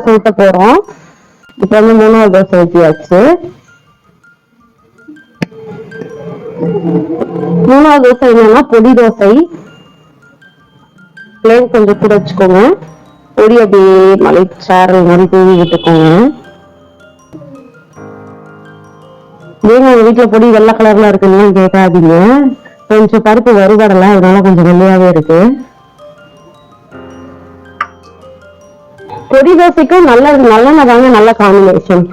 தோசை ஊத்த போறோம். இப்ப வந்து மூணாவது தோசை ஊத்தியாச்சு. மூணாவது தோசை என்னன்னா பொடி தோசை. பிளேன் கொஞ்சம் கூட வச்சுக்கோங்க. பொடி அப்படியே மலைச்சாரல் மாதிரி தூவி விட்டுக்கோங்க. ஏங்க உங்க வீட்டுல பொடி வெள்ளை கலர்ல இருக்குன்னு கேட்காதீங்க. கொஞ்சம் பருப்பு வறுபடல அதனால கொஞ்சம் வெள்ளையாவே இருக்கு. பொடி தோசைக்கும் நல்ல நல்லெண்ணெய் தாங்க நல்ல காம்பினேஷன்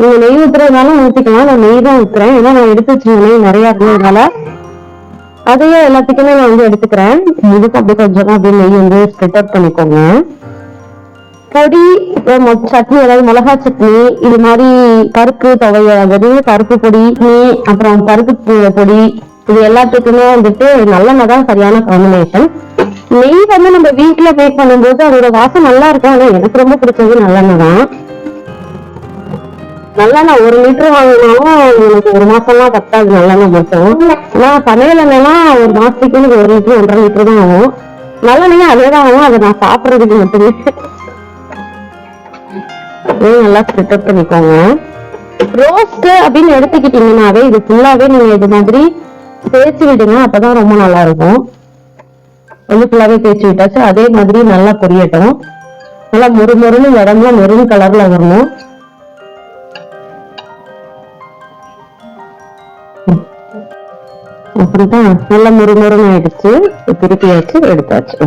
நீங்க நெய் ஊத்துறதுனாலும் ஊத்திக்கலாம். நான் நெய் தான் ஊத்துறேன். ஏன்னா நான் எடுத்து வச்சிருந்த நெய் நிறைய இருந்ததுனால அதையே எல்லாத்துக்குமே நான் வந்து எடுத்துக்கிறேன். இதுக்கு அப்படி கொஞ்சமா அப்படியே நெய் வந்து ஸ்ப்ரெட் அவுட் பண்ணிக்கோங்க. பொடி இப்போ சட்னி அதாவது மிளகா சட்னி இது மாதிரி பருப்பு துவையல் அதாவது பருப்பு பொடி நெய் அப்புறம் பருப்பு பொடி இது எல்லாத்துக்குமே வந்துட்டு நல்லெண்ணெய் தான் சரியான காம்பினேஷன் நெய் வந்து நம்ம வீட்டுல பேக் பண்ணும்போது அதோட வாசம் நல்லா இருக்கும் ஆனா எனக்கு ரொம்ப பிடிச்சது நல்லெண்ணெய் தான். நல்லெண்ணெய் ஒரு லிட்டர் வாங்கினாலும் எனக்கு ஒரு மாசம்லாம் பத்தாது நல்லெண்ணெய் மட்டும். ஆனா சமையல் எண்ணெய்லாம் ஒரு மாசத்துக்கு எனக்கு ஒரு லிட்டர் ஒன்றரை லிட்டர் தான் ஆகும். நல்லெண்ணெயும் அதே தான் ஆகும். அதை நான் சாப்பிடுறதுக்கு மட்டுமே. நல்லா ஸ்ப்ரெட் பண்ணிக்கோங்க. ரோஸ்ட் அப்படின்னு எடுத்துக்கிட்டீங்கன்னாவே இது ஃபுல்லாவே நீங்க இது மாதிரி தேய்ச்சி விடுங்க அப்பதான் ரொம்ப நல்லா இருக்கும். வந்து ஃபுல்லாகவே தேய்ச்சி விட்டாச்சு. அதே மாதிரி நல்லா பொரியட்டும். நல்லா மொறு மொறுன்னு உடம்புல மெரூன் கலர்ல வரணும். அப்படிதான் நல்லா மொறு மொறுன்னு ஆயிடுச்சு. திருப்பி வச்சு எடுத்தாச்சு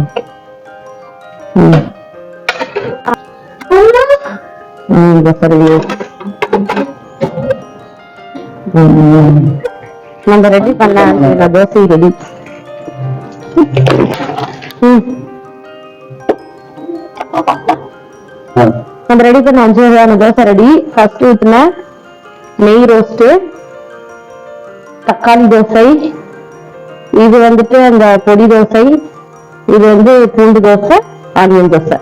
நம்ம ரெடி பண்ண தோசை ரெடி நம்ம ரெடி பண்ண அஞ்சு வகையான தோசை ரெடி ஃபர்ஸ்ட் ஊத்துன நெய் ரோஸ்ட் தக்காளி தோசை. இது வந்துட்டு அந்த பொடி தோசை. இது வந்து பூண்டு தோசை ஆனியன் தோசை.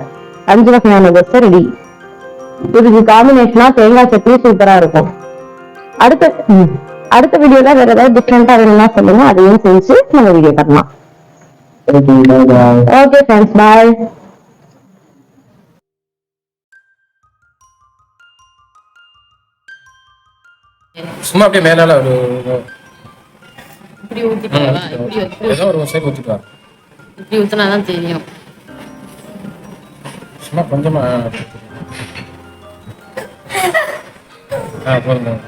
அஞ்சு வகையான தோசை ரெடி இதுக்கு காம்பினேஷனா தேங்காய் சட்னி சூப்பரா இருக்கும். அடுத்த அடுத்த வீடியோல வேற ஏதாவது டிஃப்ரெண்டா வேணும்னா சொல்லுங்க. அதையும் செஞ்சு நம்ம வீடியோ பண்ணலாம் ஓகே ஃப்ரெண்ட்ஸ் பாய் சும்மா அப்படியே மேலால ஒரு இப்படி இப்படி ஏதோ ஒரு சைடு வா இப்படி ஊத்தினாதான் தெரியும். சும்மா கொஞ்சமா ஆ போதும்.